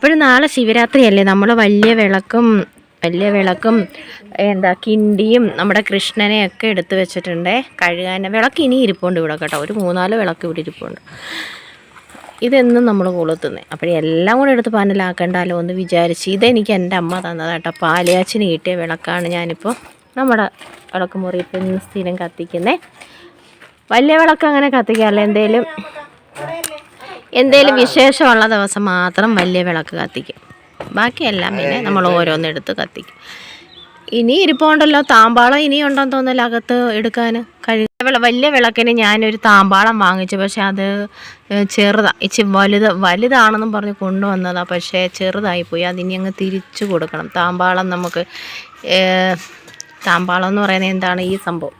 അപ്പോഴും നാളെ ശിവരാത്രിയല്ലേ? നമ്മൾ വലിയ വിളക്കും വലിയ വിളക്കും എന്താ കിണ്ടിയും നമ്മുടെ കൃഷ്ണനെയൊക്കെ എടുത്തു വെച്ചിട്ടുണ്ട്. കഴുകാൻ വിളക്ക് ഇനി ഇരിപ്പുണ്ട് ഇവിടെ കേട്ടോ. ഒരു മൂന്നാൽ വിളക്ക് ഇവിടെ ഇരിപ്പുണ്ട്. ഇതെന്നും നമ്മൾ കൊളുത്തുന്നത് അപ്പോഴെല്ലാം കൂടെ എടുത്ത് പാനലാക്കണ്ടല്ലോ എന്ന് വിചാരിച്ച് ഇതെനിക്ക് എന്റെ അമ്മ തന്നതാണ് കേട്ടോ. പാലയാച്ചിന് കിട്ടിയ വിളക്കാണ് ഞാനിപ്പോൾ നമ്മുടെ വിളക്ക് ഇന്ന് സ്ഥിരം കത്തിക്കുന്നത് വലിയ വിളക്ക് അങ്ങനെ കത്തിക്കാറില്ല. എന്തേലും എന്തേലും വിശേഷമുള്ള ദിവസം മാത്രം വലിയ വിളക്ക് കത്തിക്കും. ബാക്കിയെല്ലാം പിന്നെ നമ്മൾ ഓരോന്നെടുത്ത് കത്തിക്കും. ഇനി ഇരിപ്പുണ്ടല്ലോ താമ്പാളം ഇനി ഉണ്ടെന്ന് തോന്നില്ല അകത്ത് എടുക്കാൻ? കഴിഞ്ഞ വലിയ വിളക്കിന് ഞാനൊരു താമ്പാളം വാങ്ങിച്ചു പക്ഷെ അത് ചെറുതാണ് ഇച്ചി വലുത് വലുതാണെന്നും പറഞ്ഞ് കൊണ്ടുവന്നതാ പക്ഷേ ചെറുതായിപ്പോയി. അതിനി അങ്ങ് തിരിച്ചു കൊടുക്കണം. താമ്പാളം നമുക്ക് താമ്പാളം എന്ന് പറയുന്നത് എന്താണ് ഈ സംഭവം?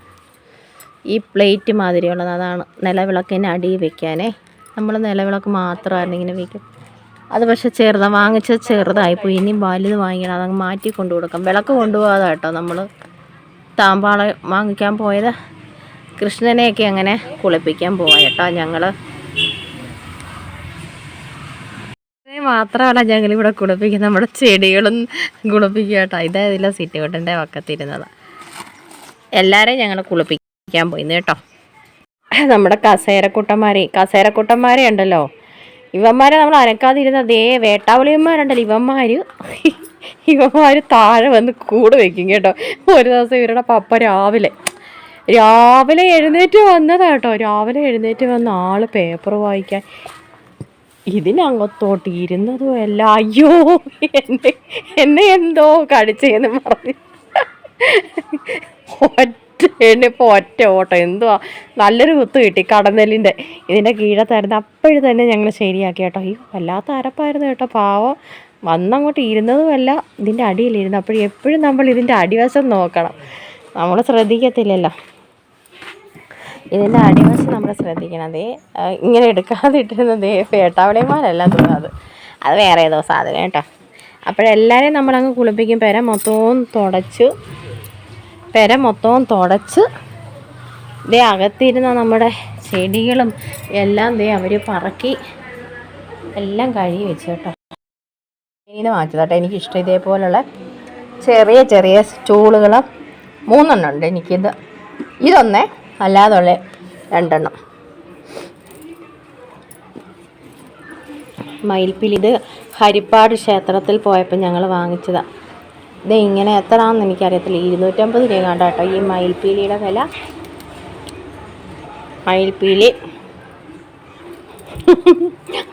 ഈ പ്ലേറ്റ് മാതിരിയുള്ളത് അതാണ്. നിലവിളക്കിന് അടി വെക്കാനേ. നമ്മൾ നിലവിളക്ക് മാത്രമായിരുന്നു ഇങ്ങനെ വയ്ക്കും. അത് പക്ഷെ ചെറുതാണ് വാങ്ങിച്ചത് ചെറുതായിപ്പോയി. ഇനി വലുത് വാങ്ങിക്കണം. അതങ്ങ് മാറ്റി കൊണ്ടു കൊടുക്കാം വിളക്ക് കൊണ്ടുപോകാതെ കേട്ടോ നമ്മൾ താമ്പാള വാങ്ങിക്കാൻ പോയത്. കൃഷ്ണനെയൊക്കെ അങ്ങനെ കുളിപ്പിക്കാൻ പോവാം കേട്ടോ ഞങ്ങൾ മാത്രമല്ല ഞങ്ങൾ ഇവിടെ കുളിപ്പിക്കുന്ന നമ്മുടെ ചെടികളും കുളിപ്പിക്കുക കേട്ടോ. ഇതായതില്ല സിറ്റ് കൊട്ടിന്റെ വക്കത്തിരുന്നതാണ് എല്ലാവരെയും ഞങ്ങൾ കുളിപ്പിക്കാൻ പോയിന്ന് കേട്ടോ. നമ്മുടെ കസേരക്കുട്ടന്മാരെ കസേരക്കുട്ടന്മാരെ ഉണ്ടല്ലോ. ഇവന്മാരെ നമ്മൾ അനക്കാതിരുന്ന അതേ വേട്ടാവളിയന്മാരുണ്ടല്ലോ ഇവന്മാർ ഇവന്മാർ താഴെ വന്ന് കൂട് വെക്കും കേട്ടോ. ഒരു ദിവസം ഇവരുടെ പപ്പ രാവിലെ രാവിലെ എഴുന്നേറ്റ് വന്നതാ കേട്ടോ. രാവിലെ എഴുന്നേറ്റ് വന്ന ആൾ പേപ്പർ വായിക്കാൻ. ഇതിനങ്ങത്തോട്ട് ഇരുന്നതും അല്ല. അയ്യോ എന്നെ എന്നെ എന്തോ കടിച്ചെന്ന് പറഞ്ഞു. എണ്ണിപ്പോൾ ഒറ്റ ഓട്ടം. എന്തുവാ? നല്ലൊരു കുത്ത് കിട്ടി കടന്നലിന്റെ ഇതിന്റെ കീഴത്തായിരുന്നു അപ്പോഴും തന്നെ ഞങ്ങൾ ശരിയാക്കി കേട്ടോ. അയ്യോ വല്ലാത്ത അരപ്പായിരുന്നു കേട്ടോ പാവം. വന്നങ്ങോട്ട് ഇരുന്നതുമല്ല ഇതിന്റെ അടിയിലിരുന്നു അപ്പോഴും എപ്പോഴും നമ്മൾ ഇതിന്റെ അടിവശം നോക്കണം. നമ്മൾ ശ്രദ്ധിക്കത്തില്ലല്ലോ. ഇതിന്റെ അടിവശം നമ്മൾ ശ്രദ്ധിക്കണം. അതേ ഇങ്ങനെ എടുക്കാതിട്ടിരുന്നതേ പേട്ടാവളിമാരല്ല തോന്നുന്നത് അത്. വേറെ ഏതോ സാധനം കേട്ടോ. അപ്പോഴെല്ലാവരെയും നമ്മളങ്ങ് കുളിപ്പിക്കും. പേരെ മൊത്തവും തുടച്ച്. പെര മൊത്തവും തുടച്ച് ഇതേ അകത്തിരുന്ന നമ്മുടെ ചെടികളും എല്ലാം ദേ അവർ പറക്കി എല്ലാം കഴുകി വെച്ച് കേട്ടോ. ഇനി വാങ്ങിച്ചതാട്ടോ എനിക്കിഷ്ടം ഇതേപോലുള്ള ചെറിയ ചെറിയ സ്റ്റൂളുകൾ മൂന്നെണ്ണം ഉണ്ട് എനിക്കിത്. ഇതൊന്നേ അല്ലാതുള്ള രണ്ടെണ്ണം. മയിൽപ്പിൽ ഇത് ഹരിപ്പാട് ക്ഷേത്രത്തിൽ പോയപ്പോൾ ഞങ്ങൾ വാങ്ങിച്ചതാണ് ഇത് ഇങ്ങനെ എത്രയാണെന്ന് എനിക്കറിയത്തില്ല. ഇരുന്നൂറ്റമ്പത് രൂപ കണ്ട കേട്ടോ ഈ മയിൽപ്പീലിയുടെ വില. മയിൽപ്പീലി.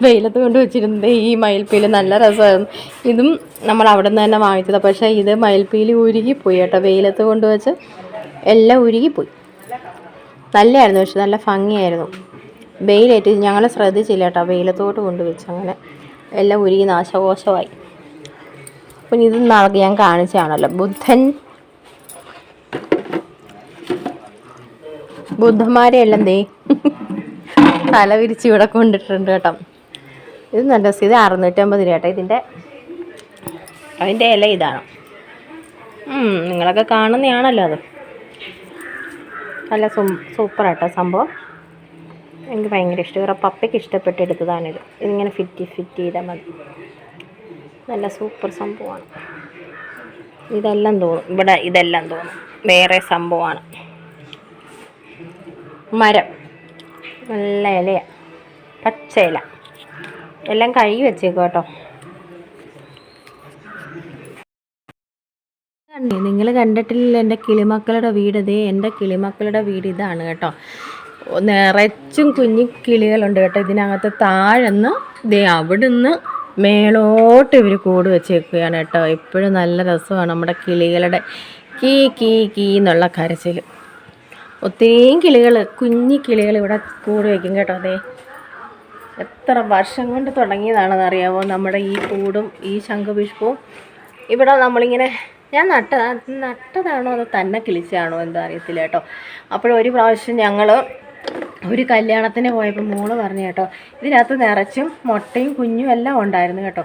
വെയിലത്ത് കൊണ്ട് വെച്ചിരുന്നത് ഈ മയിൽപ്പീലി നല്ല രസമായിരുന്നു. ഇതും നമ്മൾ അവിടെ നിന്ന് തന്നെ വാങ്ങിച്ചതാണ് പക്ഷേ ഇത് മയിൽപ്പീലി ഉരുകിപ്പോയി കേട്ടോ. വെയിലത്ത് കൊണ്ട് വെച്ച് എല്ലാം ഉരുകിപ്പോയി. നല്ലതായിരുന്നു പക്ഷെ നല്ല ഭംഗിയായിരുന്നു. വെയിലേറ്റ് ഞങ്ങൾ ശ്രദ്ധിച്ചില്ല കേട്ടോ. വെയിലത്തോട്ട് കൊണ്ടുവച്ച് അങ്ങനെ എല്ലാം ഉരുകി നാശകോശമായി. അപ്പം ഇത് നാളെ ഞാൻ കാണിച്ചാണല്ലോ. ബുദ്ധൻ. ബുദ്ധന്മാരെ എല്ലാം ദേ തല വിരിച്ച് ഇവിടെ കൊണ്ടിട്ടുണ്ട് കേട്ടോ. ഇത് നല്ല രസം. ഇത് അറുന്നൂറ്റമ്പത് രൂപ കേട്ടോ. ഇതിന്റെ അതിന്റെ ഇല ഇതാണ്. നിങ്ങളൊക്കെ കാണുന്നതാണല്ലോ അത്. നല്ല സൂപ്പർ ആട്ടോ സംഭവം. എനിക്ക് ഭയങ്കര ഇഷ്ടം. ഇവരുടെ പപ്പയ്ക്ക് ഇഷ്ടപ്പെട്ട് എടുത്തതാണിത്. ഇതിങ്ങനെ ഫിറ്റ് ഫിറ്റ് ചെയ്താൽ മതി. നല്ല സൂപ്പർ സംഭവമാണ്. ഇതെല്ലാം തോന്നും. ഇവിടെ ഇതെല്ലാം തോന്നും. വേറെ സംഭവമാണ്. മരം. നല്ല ഇലയാണ് പച്ച ഇല. എല്ലാം കഴുകി വെച്ചേക്കും കേട്ടോ. നിങ്ങൾ കണ്ടിട്ടില്ല എന്റെ കിളിമക്കളുടെ വീട് ഇതേ. എന്റെ കിളിമക്കളുടെ വീട് ഇതാണ് കേട്ടോ. നിറച്ചും കുഞ്ഞു കിളികളുണ്ട് കേട്ടോ. ഇതിനകത്ത് താഴെന്ന് ദേ അവിടുന്ന് മേളോട്ട് ഇവർ കൂട് വെച്ചേക്കുകയാണ് കേട്ടോ. എപ്പോഴും നല്ല രസമാണ് നമ്മുടെ കിളികളുടെ കീ കീ കീ എന്നുള്ള കരച്ചിൽ ഒത്തിരിയും കിളികൾ കുഞ്ഞി കിളികൾ ഇവിടെ കൂട് വയ്ക്കും കേട്ടോ അതെ എത്ര വർഷം കൊണ്ട് തുടങ്ങിയതാണെന്ന് അറിയാമോ നമ്മുടെ ഈ കൂടും ഈ ശംഖുപുഷ്പവും. ഇവിടെ നമ്മളിങ്ങനെ ഞാൻ നട്ട നട്ടതാണോ അതോ തന്നെ കിളിച്ചാണോ എന്താ അറിയത്തില്ല കേട്ടോ. അപ്പോഴൊരു പ്രാവശ്യം ഞങ്ങൾ ഒരു കല്യാണത്തിന് പോയപ്പോൾ മോൾ പറഞ്ഞു കേട്ടോ ഇതിനകത്ത് നിറച്ചും മുട്ടയും കുഞ്ഞും എല്ലാം ഉണ്ടായിരുന്നു കേട്ടോ.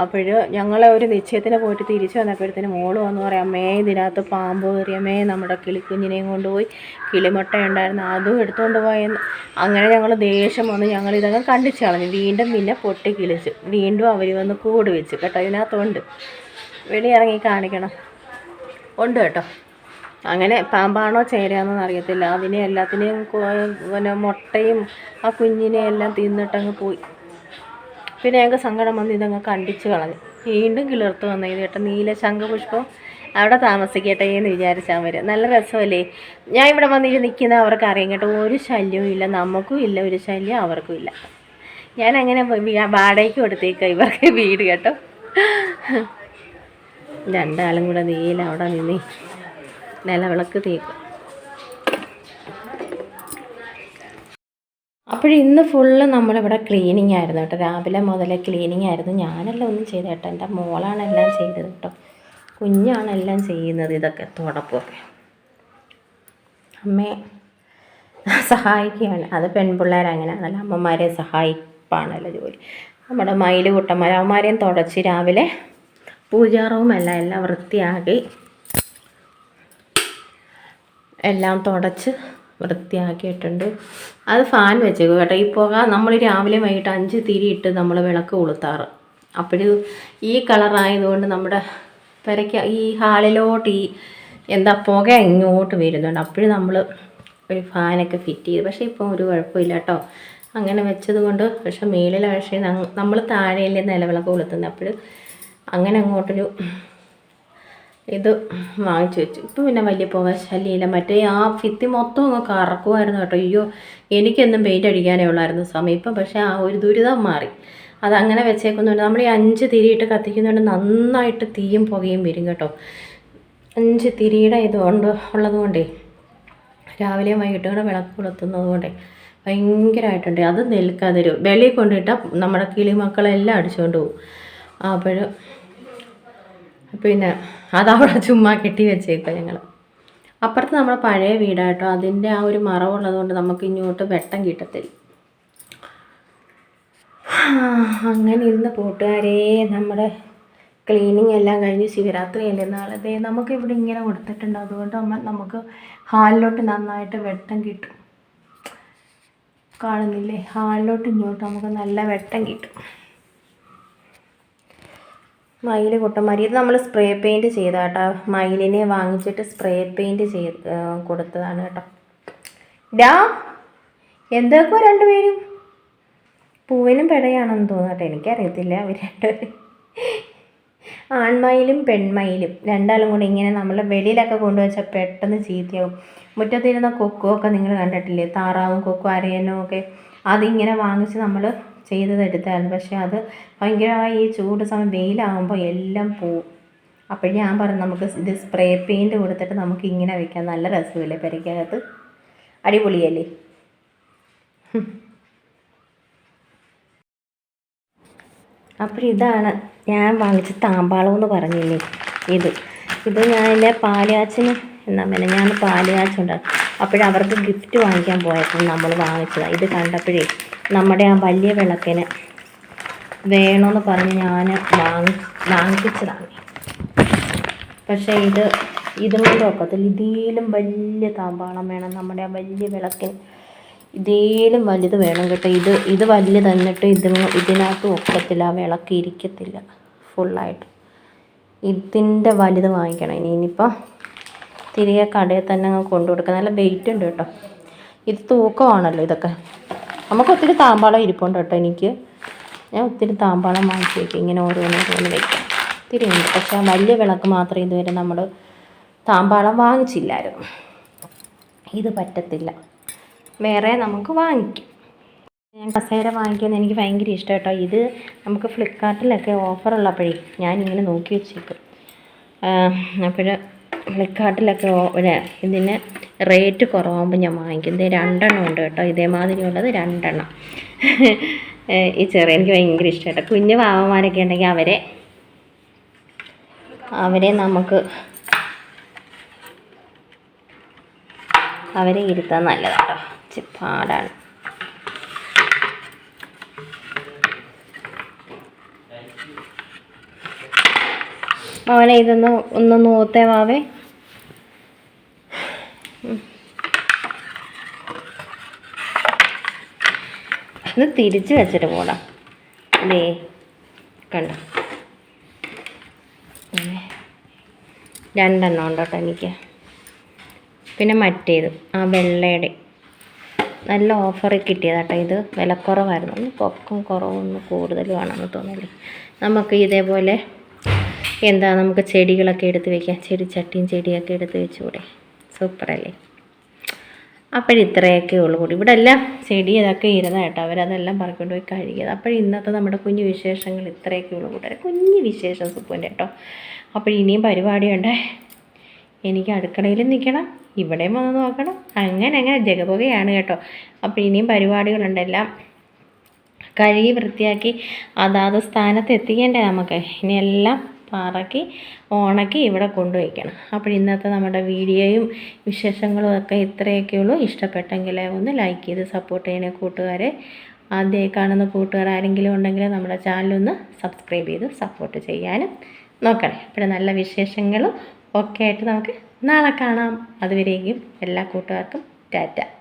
അപ്പോൾ ഞങ്ങൾ ഒരു നിശ്ചയത്തിന് പോയിട്ട് തിരിച്ചു വന്നപ്പോഴത്തേന് മോൾ വന്ന് പറയാം അമ്മേ ഇതിനകത്ത് പാമ്പ് കയറിയമ്മേ നമ്മുടെ കിളിക്കുഞ്ഞിനെയും കൊണ്ടുപോയി കിളിമുട്ട ഉണ്ടായിരുന്നു അതും എടുത്തുകൊണ്ട് പോയെന്ന്. അങ്ങനെ ഞങ്ങൾ ദേഷ്യം വന്ന് ഞങ്ങൾ ഇതങ്ങ് കണ്ടിച്ചു കളഞ്ഞു. വീണ്ടും പിന്നെ പൊട്ടി കിളിച്ചു. വീണ്ടും അവർ വന്ന് കൂട് വെച്ചു. കേട്ടോ ഇതിനകത്തുണ്ട്. വെളിയിറങ്ങി കാണിക്കണം. ഉണ്ട് കേട്ടോ. അങ്ങനെ പാമ്പാണോ ചേരാന്നൊന്നും അറിയത്തില്ല. അതിനെ എല്ലാത്തിനെയും പിന്നെ മുട്ടയും ആ കുഞ്ഞിനെ എല്ലാം തിന്നിട്ടങ്ങ് പോയി. പിന്നെ ഞങ്ങൾക്ക് സങ്കടം വന്ന് ഇതങ്ങ് കണ്ടിച്ച് കളഞ്ഞു. വീണ്ടും കിളിർത്ത് വന്ന. ഇത് കേട്ടോ നീല ശംഖുപുഷ്പം. അവിടെ താമസിക്കട്ടെ എന്ന് വിചാരിച്ചാൽ വരും നല്ല രസമല്ലേ? ഞാൻ ഇവിടെ വന്നിട്ട് നിൽക്കുന്ന അവർക്ക് അറിയാം കേട്ടോ. ഒരു ശല്യവും ഇല്ല. നമുക്കും ഇല്ല. ഒരു ശല്യം അവർക്കും ഇല്ല. ഞാൻ അങ്ങനെ വാടകയ്ക്ക് കൊടുത്തേക്കാം ഇവർക്ക് വീട് കേട്ടോ. രണ്ടാളും കൂടെ നീല അവിടെ നിന്നേ നിലവിളക്ക് തേക്കുക അപ്പോൾ ഇന്ന് ഫുള്ള് നമ്മളിവിടെ ക്ലീനിങ് ആയിരുന്നു കേട്ടോ. രാവിലെ മുതലേ ക്ലീനിങ് ആയിരുന്നു. ഞാനല്ല ഒന്നും ചെയ്ത കേട്ടോ. എന്റെ മോളാണ് എല്ലാം ചെയ്തത് കേട്ടോ. കുഞ്ഞാണ് എല്ലാം ചെയ്യുന്നത് ഇതൊക്കെ തുടപ്പൊക്കെ. അമ്മയെ സഹായിക്കുകയാണ്. അത് പെൺപിള്ളേർ അങ്ങനെയാണല്ലോ. അമ്മമാരെ സഹായിപ്പാണല്ലോ ജോലി. നമ്മുടെ മയിൽ കുട്ടന്മാർ അവന്മാരെയും തുടച്ച് രാവിലെ പൂജാറവുമല്ല എല്ലാം വൃത്തിയാക്കി എല്ലാം തുടച്ച് വൃത്തിയാക്കിയിട്ടുണ്ട്. അത് ഫാൻ വെച്ചേക്കും കേട്ടോ. ഈ പുക നമ്മൾ രാവിലെ വൈകിട്ട് അഞ്ച് തിരിയിട്ട് നമ്മൾ വിളക്ക് കൊളുത്താറ്. അപ്പോഴും ഈ കളറായതുകൊണ്ട് നമ്മുടെ പെരയ്ക്ക് ഈ ഹാളിലോട്ട് ഈ എന്താ പുക ഇങ്ങോട്ട് വരുന്നുണ്ട്. അപ്പോഴും നമ്മൾ ഒരു ഫാനൊക്കെ ഫിറ്റ് ചെയ്ത്. പക്ഷേ ഇപ്പം ഒരു കുഴപ്പമില്ല കേട്ടോ. അങ്ങനെ വെച്ചത് കൊണ്ട് പക്ഷേ മേളിലെ പക്ഷേ നമ്മൾ താഴെയല്ലേ നിലവിളക്ക് കൊളുത്തുന്നത് അപ്പോൾ അങ്ങനെ അങ്ങോട്ടൊരു ഇത് വാങ്ങിച്ചു വെച്ചു. ഇപ്പം പിന്നെ വലിയ പുക മറ്റേ ആ ഫിത്തി മൊത്തം അങ്ങ് കറക്കുമായിരുന്നു കേട്ടോ. അയ്യോ എനിക്കെന്നും പെയിന്റ് അടിക്കാനേ ഉള്ളായിരുന്നു സമയം ഇപ്പം പക്ഷേ ആ ഒരു ദുരിതം മാറി. അതങ്ങനെ വെച്ചേക്കുന്നുണ്ട് നമ്മൾ ഈ അഞ്ച് തിരിയിട്ട് കത്തിക്കുന്നുണ്ട് നന്നായിട്ട് തീയും പുകയും വരും കേട്ടോ. അഞ്ച് തിരിയുടെ ഇതുകൊണ്ട് ഉള്ളത് കൊണ്ടേ രാവിലെയും വൈകിട്ടും കൂടെ വിളക്ക് കൊളുത്തുന്നത് കൊണ്ടേ ഭയങ്കരമായിട്ടുണ്ട്. അത് നിൽക്കാതെ വെളിയിൽ കൊണ്ടിട്ടാൽ നമ്മുടെ കിളിമക്കളെല്ലാം അടിച്ചുകൊണ്ട് പോകും. അപ്പോൾ പിന്നെ അതവിടെ ചുമ്മാ കെട്ടി വെച്ചേക്കാം ഞങ്ങൾ അപ്പുറത്ത് നമ്മുടെ പഴയ വീടാട്ടോ. അതിന്റെ ആ ഒരു മറവുള്ളത് കൊണ്ട് നമുക്ക് ഇങ്ങോട്ട് വെട്ടം കിട്ടത്തില്ല. അങ്ങനെ ഇന്ന് കൂട്ടുകാരെ നമ്മുടെ ക്ലീനിങ് എല്ലാം കഴിഞ്ഞ് ശിവരാത്രി അല്ലേ നാളെ നമുക്ക് ഇവിടെ ഇങ്ങനെ കൊടുത്തിട്ടുണ്ട്. അതുകൊണ്ട് നമ്മൾ നമുക്ക് ഹാളിലോട്ട് നന്നായിട്ട് വെട്ടം കിട്ടും. കാണുന്നില്ലേ? ഹാളിലോട്ട് ഇങ്ങോട്ട് നമുക്ക് നല്ല വെട്ടം കിട്ടും. മയിൽ കൊട്ടും ഇത് നമ്മൾ സ്പ്രേ പെയിന്റ് ചെയ്ത കേട്ടോ മയിലിനെ വാങ്ങിച്ചിട്ട് സ്പ്രേ പെയിന്റ് ചെയ്ത് കൊടുത്തതാണ് കേട്ടോ ഡാ എന്തൊക്കെ രണ്ടുപേരും പൂവിനും പെടയാണെന്ന് തോന്നുന്നു കേട്ടോ എനിക്കറിയത്തില്ല അവർ രണ്ടുപേരും. ആൺമയിലും പെൺമയിലും. രണ്ടാളും കൂടി ഇങ്ങനെ നമ്മൾ വെളിയിലൊക്കെ കൊണ്ടുവച്ചാൽ പെട്ടെന്ന് ചീത്തയാവും. മുറ്റത്തിരുന്ന കൊക്കുമൊക്കെ നിങ്ങൾ കണ്ടിട്ടില്ലേ? താറാവും കൊക്കും അരയനും ഒക്കെ. അതിങ്ങനെ വാങ്ങിച്ച് നമ്മൾ ചെയ്തതെടുത്തായിരുന്നു പക്ഷേ അത് ഭയങ്കരമായി ഈ ചൂട് സമയം വെയിലാകുമ്പോൾ എല്ലാം പോവും. അപ്പോൾ ഞാൻ പറഞ്ഞു നമുക്ക് ഇത് സ്പ്രേ പെയിന്റ് കൊടുത്തിട്ട് നമുക്ക് ഇങ്ങനെ വെക്കാം. നല്ല രസമില്ലേ പെരയ്ക്കകത്ത്? അടിപൊളിയല്ലേ? അപ്പോൾ ഇതാണ് ഞാൻ വാങ്ങിച്ച താമ്പാളം എന്ന് പറഞ്ഞില്ലേ ഇത്. ഇത് ഞാൻ എന്റെ പാലുകാച്ചിന് എന്നാ പിന്നെ ഞാൻ പാലുകാച്ചുണ്ടാകും അപ്പോഴവർക്ക് ഗിഫ്റ്റ് വാങ്ങിക്കാൻ പോയപ്പോൾ നമ്മൾ വാങ്ങിച്ചതാണ് ഇത് കണ്ടപ്പോഴേ നമ്മുടെ ആ വലിയ വിളക്കിന് വേണമെന്ന് പറഞ്ഞ് ഞാൻ വാങ്ങി വാങ്ങിപ്പിച്ചതാണ് പക്ഷേ ഇത് ഇതും കൊണ്ട് ഒക്കത്തില്ല. ഇതിലും വലിയ താമ്പാളം വേണം. നമ്മുടെ ആ വലിയ വിളക്കിന് ഇതിലും വലുത് വേണം കേട്ടോ. ഇത് ഇത് വലുത് തന്നിട്ട് ഇതിന് ഇതിനകത്ത് ഒക്കത്തില്ല. ആ വിളക്ക് ഇരിക്കത്തില്ല. ഫുള്ളായിട്ട്. ഇതിന്റെ വലുത് വാങ്ങിക്കണം ഇനി. ഇനിയിപ്പോൾ തിരികെ കടയിൽ തന്നെ അങ്ങ് കൊണ്ടു കൊടുക്കുക നല്ല വെയിറ്റ് ഉണ്ട് കേട്ടോ. ഇത് തൂക്കമാണല്ലോ ഇതൊക്കെ. നമുക്ക് ഒത്തിരി താമ്പാളം ഇരിപ്പുണ്ട് കേട്ടോ എനിക്ക്. ഞാൻ ഒത്തിരി താമ്പാളം വാങ്ങിച്ച് വയ്ക്കും ഇങ്ങനെ ഓരോന്നോരോന്ന് വയ്ക്കാം ഒത്തിരി ഉണ്ട്. പക്ഷെ ആ വലിയ വിളക്ക് മാത്രമേ ഇതുവരെ നമ്മൾ താമ്പാളം വാങ്ങിച്ചില്ലായിരുന്നു. ഇത് പറ്റത്തില്ല. വേറെ നമുക്ക് വാങ്ങിക്കും. ഞാൻ കസേര വാങ്ങിക്കുന്നത് എനിക്ക് ഭയങ്കര ഇഷ്ടം കേട്ടോ. ഇത് നമുക്ക് ഫ്ലിപ്കാർട്ടിലൊക്കെ ഓഫറുള്ളപ്പോഴേ ഞാനിങ്ങനെ നോക്കി വെച്ചേക്കും. അപ്പോൾ ഫ്ലിപ്കാർട്ടിലൊക്കെ പിന്നെ ഇതിന് റേറ്റ് കുറവാകുമ്പോൾ ഞാൻ വാങ്ങിക്കും. രണ്ടെണ്ണം ഉണ്ട് കേട്ടോ. ഇതേമാതിരിയുള്ളത് രണ്ടെണ്ണം. ഏഹ് ഈ ചെറിയ എനിക്ക് ഭയങ്കര ഇഷ്ടമായിട്ട്. കുഞ്ഞു പാവന്മാരൊക്കെ ഉണ്ടെങ്കിൽ അവരെ അവരെ നമുക്ക് അവരെ ഇരുത്താൻ നല്ലതാണ് കേട്ടോ പാടാണ്. അവനെ ഇതൊന്ന് ഒന്ന് നോത്തേ വാവേ. ഒന്ന് തിരിച്ച് വെച്ചിട്ട് പോടാ. ദേ കണ്ട? രണ്ടെണ്ണം ഉണ്ട് എനിക്ക്. പിന്നെ മറ്റേത് ആ വെള്ളയുടെ. നല്ല ഓഫറിൽ കിട്ടിയതാട്ടോ ഇത്. വിലക്കുറവായിരുന്നു. പൊക്കം കുറവൊന്ന് കൂടുതലുമാണെന്ന് തോന്നുന്നില്ലേ? നമുക്ക് ഇതേപോലെ എന്താ നമുക്ക് ചെടികളൊക്കെ എടുത്ത് വെക്കാം. ചെടിച്ചട്ടിയും ചെടിയൊക്കെ എടുത്ത് വെച്ചുകൂടെ. സൂപ്പറല്ലേ? അപ്പോഴിത്രയൊക്കെ ഉള്ളൂ കൂടി. ഇവിടെ എല്ലാം ചെടി ഇതൊക്കെ ഇരുന്നായിട്ടോ അവരതെല്ലാം പറക്കൊണ്ട് പോയി കഴുകിയത്. അപ്പോൾ ഇന്നത്തെ നമ്മുടെ കുഞ്ഞു വിശേഷങ്ങൾ ഇത്രയൊക്കെ ഉള്ളൂ കൂടെ. കുഞ്ഞു വിശേഷം സുപ്പൂന്റെ കേട്ടോ. അപ്പോൾ ഇനിയും പരിപാടിയുണ്ട് എനിക്ക് അടുക്കളയിൽ നിൽക്കണം. ഇവിടെയും വന്ന് നോക്കണം. അങ്ങനെ അങ്ങനെ ജഗപുകയാണ് കേട്ടോ. അപ്പോൾ ഇനിയും പരിപാടികളുണ്ട് എല്ലാം. കഴുകി വൃത്തിയാക്കി അതാത് സ്ഥാനത്ത് എത്തിക്കേണ്ടേ നമുക്ക്. ഇനി എല്ലാം പറക്കി ഉണക്കി ഇവിടെ കൊണ്ടുവയ്ക്കണം അപ്പോൾ ഇന്നത്തെ നമ്മുടെ വീഡിയോയും വിശേഷങ്ങളും ഒക്കെ ഇത്രയൊക്കെ ഉള്ളൂ. ഇഷ്ടപ്പെട്ടെങ്കിൽ ഒന്ന് ലൈക്ക് ചെയ്ത് സപ്പോർട്ട് ചെയ്യണേ കൂട്ടുകാരെ. ആദ്യമായി കാണുന്ന കൂട്ടുകാർ ആരെങ്കിലും ഉണ്ടെങ്കിൽ നമ്മുടെ ചാനലൊന്ന് സബ്സ്ക്രൈബ് ചെയ്ത് സപ്പോർട്ട് ചെയ്യാനും നോക്കണേ. അപ്പോൾ നല്ല വിശേഷങ്ങളും ഒക്കെ ആയിട്ട് നമുക്ക് നാളെ കാണാം. അതുവരേക്കും എല്ലാ കൂട്ടുകാർക്കും ടാറ്റ.